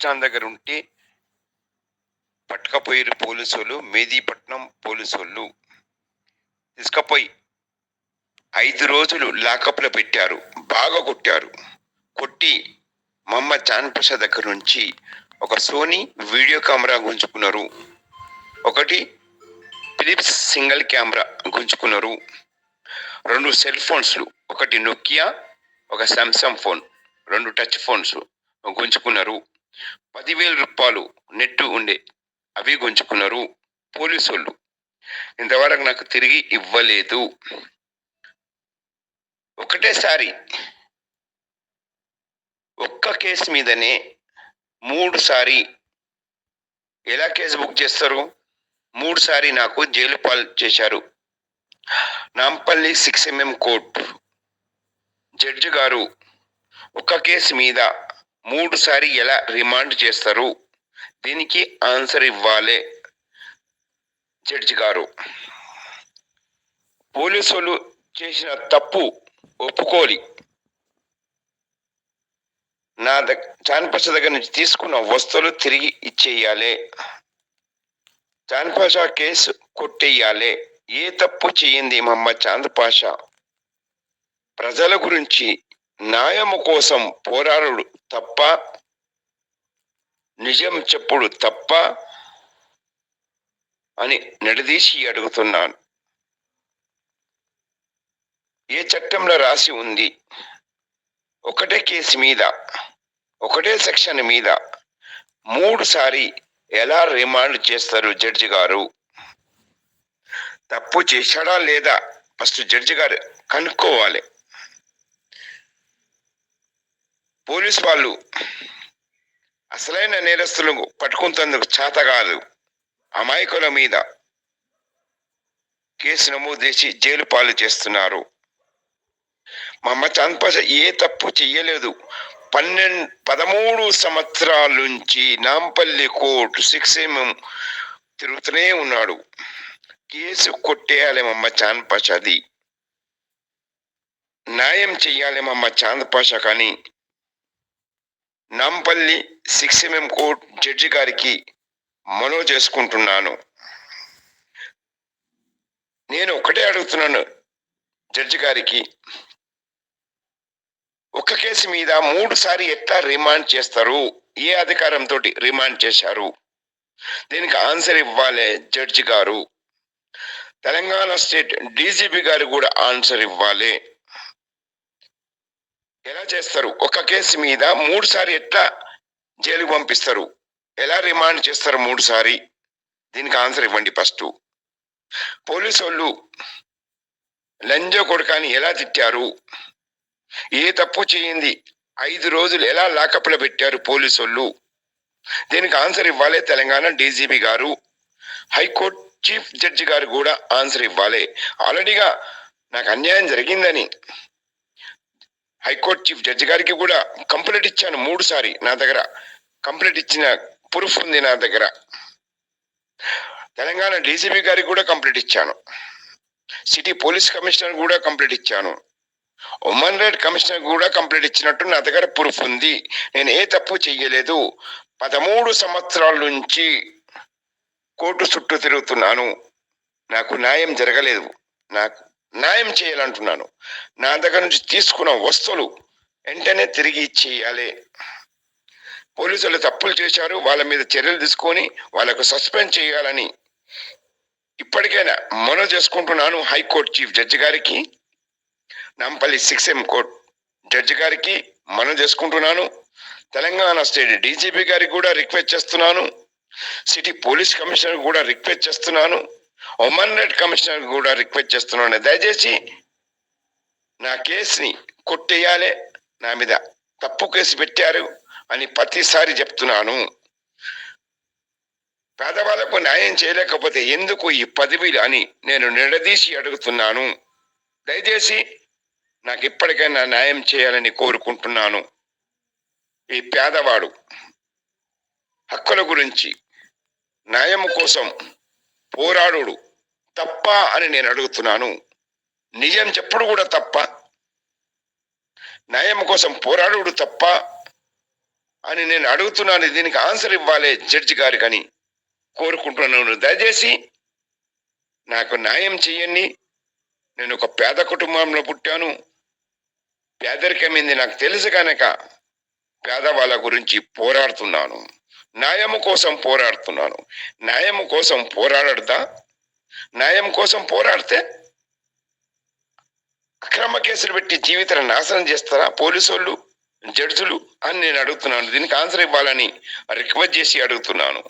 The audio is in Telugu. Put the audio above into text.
బస్ స్టాండ్ దగ్గర ఉంటే పట్టుకపోయారు పోలీసు వాళ్ళు మేదీపట్నం పోలీసు వాళ్ళు తీసుకపోయి ఐదు రోజులు లాకప్లో పెట్టారు బాగా కొట్టారు. కొట్టి మమ్మ చాన్ప్రసాద్ దగ్గర నుంచి ఒక సోనీ వీడియో కెమెరా గుంజుకున్నారు. ఒకటి ఫిలిప్స్ సింగిల్ కెమెరా గుంజుకున్నారు. రెండు సెల్ ఫోన్స్లు ఒకటి నొకియా ఒక సామ్సంగ్ ఫోన్ రెండు టచ్ ఫోన్స్ గుంజుకున్నారు. పదివేల రూపాయలు నెట్టు ఉండే అవి గుంజుకున్నారు పోలీసు వాళ్ళు ఇంతవరకు నాకు తిరిగి ఇవ్వలేదు. ఒకటేసారి ఒక్క కేసు మీదనే మూడు సారి ఎలా కేసు బుక్ చేస్తారు? మూడు సారి నాకు జైలు పాలు చేశారు. Nampally six MM court judge గారు ఒక కేసు మీద మూడు సారి ఎలా రిమాండ్ చేస్తారు? దీనికి ఆన్సర్ ఇవ్వాలి జడ్జి గారు. పోలీసులు చేసిన తప్పు ఒప్పుకోలి. నా దగ్గ చాన్పస దగ్గర నుంచి తీసుకున్న వస్తువులు తిరిగి ఇచ్చేయాలి. చాన్పాష కేసు కొట్టేయాలి. ఏ తప్పు చేయింది మమ్మ చాంద్ ప్రజల గురించి న్యాయము కోసం పోరాడు తప్ప నిజం చెప్పుడు తప్ప అని నిడదీసి అడుగుతున్నాను. ఏ చట్టంలో రాసి ఉంది? ఒకటే కేసు మీద ఒకటే సెక్షన్ మీద మూడుసారి ఎలా రిమాండ్ చేస్తారు జడ్జి గారు? తప్పు చేశాడా లేదా? ఫస్ట్ జడ్జి గారు కనుక్కోవాలి. పోలీస్ వాళ్ళు అసలైన నేరస్తులు పట్టుకుంటందుకు చేత కాదు అమాయకుల మీద కేసు నమోదు చేసి జైలు పాలు చేస్తున్నారు. మా అమ్మ చంపస ఏ తప్పు చెయ్యలేదు. పన్నెండు పదమూడు సంవత్సరాల నుంచి నాంపల్లి కోర్టు సిక్స్ ఎంఎం తిరుగుతూనే ఉన్నాడు. కేసు కొట్టేయాలి మమ్మ చాంద్ న్యాయం చెయ్యాలి మమ్మ చాంద్ కానీ Nampally six MM court judge గారికి మనో చేసుకుంటున్నాను. నేను ఒకటే అడుగుతున్నాను జడ్జి గారికి. ఒక కేసు మీద మూడు సారి ఎట్లా రిమాండ్ చేస్తారు? ఏ అధికారంతో రిమాండ్ చేశారు? దీనికి ఆన్సర్ ఇవ్వాలి జడ్జి గారు. తెలంగాణ స్టేట్ డీజీపీ గారు కూడా ఆన్సర్ ఇవ్వాలి. ఎలా చేస్తారు? ఒక కేసు మీద మూడు సారి ఎట్లా జైలుకు పంపిస్తారు? ఎలా రిమాండ్ చేస్తారు మూడు సారి? దీనికి ఆన్సర్ ఇవ్వండి ఫస్ట్. పోలీసు వాళ్ళు లంజ కొడుకాని ఎలా తిట్టారు? ఏ తప్పు చేయింది? ఐదు రోజులు ఎలా లాకప్లో పెట్టారు పోలీసు వాళ్ళు దీనికి ఆన్సర్ ఇవ్వాలి తెలంగాణ డీజీపీ గారు. హైకోర్టు చీఫ్ జడ్జి గారు కూడా ఆన్సర్ ఇవ్వాలి. ఆల్రెడీగా నాకు అన్యాయం జరిగిందని హైకోర్టు చీఫ్ జడ్జి గారికి కూడా కంప్లైంట్ ఇచ్చాను మూడు సారి నా దగ్గర. కంప్లైంట్ ఇచ్చిన ప్రూఫ్ ఉంది నా దగ్గర. తెలంగాణ డీజీపీ గారికి కూడా కంప్లైంట్ ఇచ్చాను. సిటీ పోలీస్ కమిషనర్ కూడా కంప్లైంట్ ఇచ్చాను. ఉమెన్ రైట్ కమిషనర్ కూడా కంప్లైంట్ ఇచ్చినట్టు నా దగ్గర ప్రూఫ్ ఉంది. నేను ఏ తప్పు చెయ్యలేదు. పదమూడు సంవత్సరాల నుంచి కోర్టు చుట్టూ తిరుగుతున్నాను. నాకు న్యాయం జరగలేదు. నాకు న్యాయం చేయాలంటున్నాను. నా దగ్గర నుంచి తీసుకున్న వస్తువులు వెంటనే తిరిగి ఇచ్చేయాలి. పోలీసులు తప్పులు చేశారు. వాళ్ళ మీద చర్యలు తీసుకొని వాళ్ళకు సస్పెండ్ చేయాలని ఇప్పటికైనా మనో చేసుకుంటున్నాను హైకోర్టు చీఫ్ జడ్జి గారికి. Nampally six M court judge గారికి మనం చేసుకుంటున్నాను. తెలంగాణ స్టేట్ డీజీపీ గారికి కూడా రిక్వెస్ట్ చేస్తున్నాను. సిటీ పోలీస్ కమిషనర్ కూడా రిక్వెస్ట్ చేస్తున్నాను. ఉమన్ రెడ్ కమిషనర్ కూడా రిక్వెస్ట్ చేస్తున్నాను దయచేసి నా కేసుని కొట్టేయాలి. నా మీద తప్పు కేసు పెట్టారు అని ప్రతిసారి చెప్తున్నాను. పేదవాళ్ళకు న్యాయం చేయలేకపోతే ఎందుకు ఈ పదవిలు అని నేను నిడదీసి అడుగుతున్నాను. దయచేసి నాకు ఇప్పటికైనా న్యాయం చేయాలని కోరుకుంటున్నాను. ఈ పేదవాడు హక్కుల గురించి న్యాయం కోసం పోరాడుడు. తప్ప అని నేను అడుగుతున్నాను. నిజం చెప్పుడు కూడా తప్ప. న్యాయం కోసం పోరాడుడు తప్ప అని నేను అడుగుతున్నాను. దీనికి ఆన్సర్ ఇవ్వాలి జడ్జి గారికని అని కోరుకుంటున్నాను. దయచేసి నాకు న్యాయం చెయ్యండి నేను ఒక పేద కుటుంబంలో పుట్టాను. పేదరికమైంది నాకు తెలుసు కనుక పేదవాళ్ళ గురించి పోరాడుతున్నాను. న్యాయము కోసం పోరాడుతున్నాను. న్యాయము కోసం పోరాడదా న్యాయం కోసం పోరాడితే అక్రమ కేసులు పెట్టి జీవితాన్ని నాశనం చేస్తారా? పోలీసు వాళ్ళు జడ్జులు అని నేను అడుగుతున్నాను. దీనికి ఆన్సర్ ఇవ్వాలని రిక్వెస్ట్ చేసి అడుగుతున్నాను.